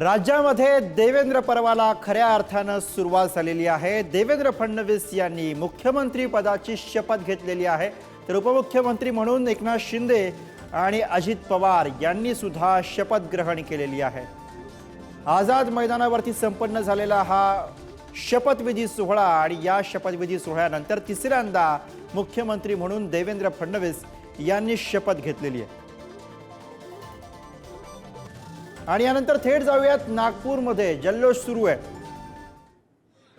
राज्यामध्ये देवेंद्र पर्वाला खऱ्या अर्थानं सुरुवात झालेली आहे. देवेंद्र फडणवीस यांनी मुख्यमंत्री पदाची शपथ घेतलेली आहे. तर उपमुख्यमंत्री म्हणून एकनाथ शिंदे आणि अजित पवार यांनी सुद्धा शपथ ग्रहण केलेली आहे. आझाद मैदानावरती संपन्न झालेला हा शपथविधी सोहळा आणि या शपथविधी सोहळ्यानंतर तिसऱ्यांदा मुख्यमंत्री म्हणून देवेंद्र फडणवीस यांनी शपथ घेतलेली आहे. आणि यानंतर थेट जाऊयात नागपूरमध्ये. जल्लोष सुरू आहे.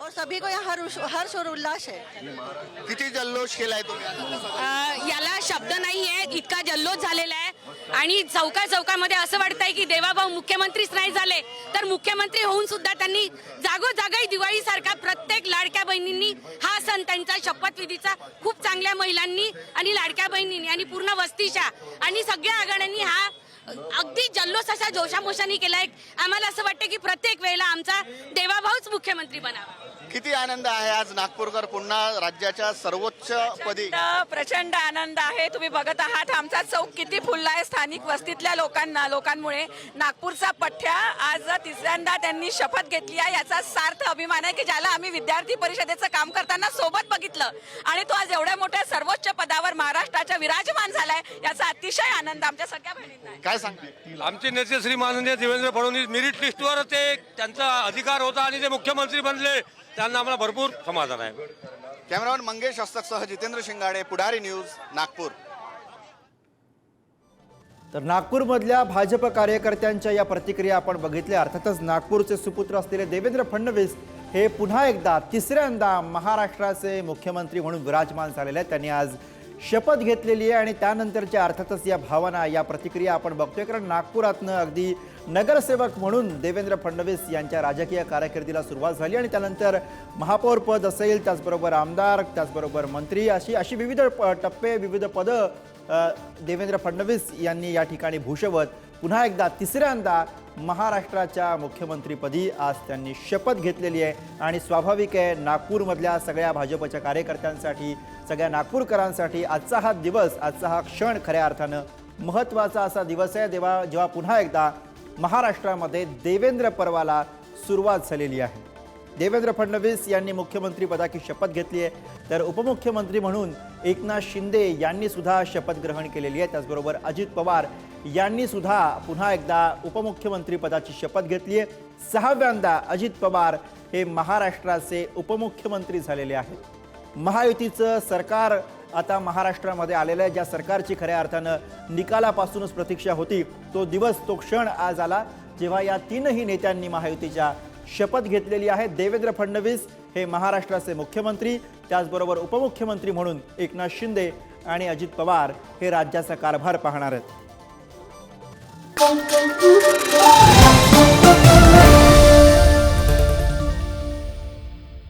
और सभी को यहाँ हर्ष हर्ष और उल्लास है। किती जल्लोष केलाय तुम्ही? अ, याला शब्द नाही आहेत इतका जल्लोष झालेला आहे. आणि चौका चौकामध्ये असं वाटतंय की देवाभाऊ मुख्यमंत्रीच नाही झाले तर मुख्यमंत्री होऊन सुद्धा त्यांनी जागोजागी दिवाळीसारखा प्रत्येक लाडक्या बहिणींनी हा सण त्यांचा शपथविधीचा खूप चांगल्या महिलांनी आणि लाडक्या बहिणींनी आणि पूर्ण वस्तीच्या आणि सगळ्या आघाड्यांनी हा अगदी जल्लोष अशा जोशामोशाने केलाय. आम्हाला असं वाटतं की प्रत्येक वेळेला आमचा देवाभाऊच मुख्यमंत्री बनावा. किती आनंद आहे आज नागपूरकर पुन्हा राज्याच्या सर्वोच्च पदी? प्रचंड प्रचंड आनंद आहे. तुम्ही बघत आहात आमचा चौक किती फुलला आहे स्थानिक वस्तीतल्या लोकांना लोकांमुळे. नागपूरचा पठ्ठ्या आज तिसऱ्यांदा त्यांनी शपथ घेतली आहे याचा सार्थ अभिमान आहे की ज्याला आम्ही विद्यार्थी परिषदेचं काम करताना सोबत बघितलं. आणि तो आज एवढ्या मोठ्या सर्वोच्च पदावर महाराष्ट्राच्या विराजमान झालाय याचा अतिशय आनंद आमच्या सगळ्या बहिणींना आहे. काय सांगते? आमचे नेते श्री माननीय देवेंद्र फडणवीस मेरिट लिस्टवर ते त्यांचा अधिकार होता आणि ते मुख्यमंत्री बनले. त्यांना आम्हाला भरपूर समाधान आहे. कॅमेरामॅन मंगेश हस्तकसह जितेंद्र शिंगाडे पुढारी न्यूज नागपूर. तर नागपूरमधल्या भाजप कार्यकर्त्यांच्या या प्रतिक्रिया आपण बघितल्या. अर्थातच नागपूरचे सुपुत्र असलेले देवेंद्र फडणवीस हे पुन्हा एकदा तिसऱ्यांदा महाराष्ट्राचे मुख्यमंत्री म्हणून विराजमान झालेले आहेत. त्यांनी आज शपथ घेतलेली आहे आणि त्यानंतरच्या अर्थातच या भावना या प्रतिक्रिया आपण बघतोय. कारण नागपुरातनं अगदी नगरसेवक म्हणून देवेंद्र फडणवीस यांच्या राजकीय कारकिर्दीला सुरुवात झाली आणि त्यानंतर महापौर पद असेल त्याचबरोबर आमदार त्याचबरोबर मंत्री अशी अशी विविध प- टप्पे विविध पदं देवेंद्र फडणवीस यांनी या ठिकाणी भूषवत. पुन्हा एकदा तिसऱ्यांदा महाराष्ट्राच्या मुख्यमंत्रीपदी आज त्यांनी शपथ घेतलेली आहे. आणि स्वाभाविक आहे नागपूरमधल्या सगळ्या भाजपच्या कार्यकर्त्यांसाठी सगळ्या नागपूरकरांसाठी आजचा हा दिवस आजचा हा क्षण खऱ्या अर्थानं महत्त्वाचा असा दिवस आहे. देवा जेव्हा पुन्हा एकदा महाराष्ट्रामध्ये देवेंद्र पर्वाला सुरुवात झालेली आहे. देवेंद्र फडणवीस यांनी मुख्यमंत्रीपदाची शपथ घेतली आहे. तर उपमुख्यमंत्री म्हणून एकनाथ शिंदे यांनी सुद्धा शपथ ग्रहण केलेली आहे. त्याचबरोबर अजित पवार यांनी सुद्धा पुन्हा एकदा उपमुख्यमंत्रीपदाची शपथ घेतली आहे. सहाव्यांदा अजित पवार हे महाराष्ट्राचे उपमुख्यमंत्री झालेले आहेत. महायुतीचं सरकार आता महाराष्ट्रामध्ये आलेलं आहे. ज्या सरकारची खऱ्या अर्थानं निकालापासूनच प्रतीक्षा होती तो दिवस तो क्षण आज आला. जेव्हा या तीनही नेत्यांनी महायुतीच्या शपथ घेतलेली आहे देवेंद्र फडणवीस हे महाराष्ट्राचे मुख्यमंत्री त्याचबरोबर उपमुख्यमंत्री म्हणून एकनाथ शिंदे आणि अजित पवार हे राज्याचा कारभार पाहणार आहेत.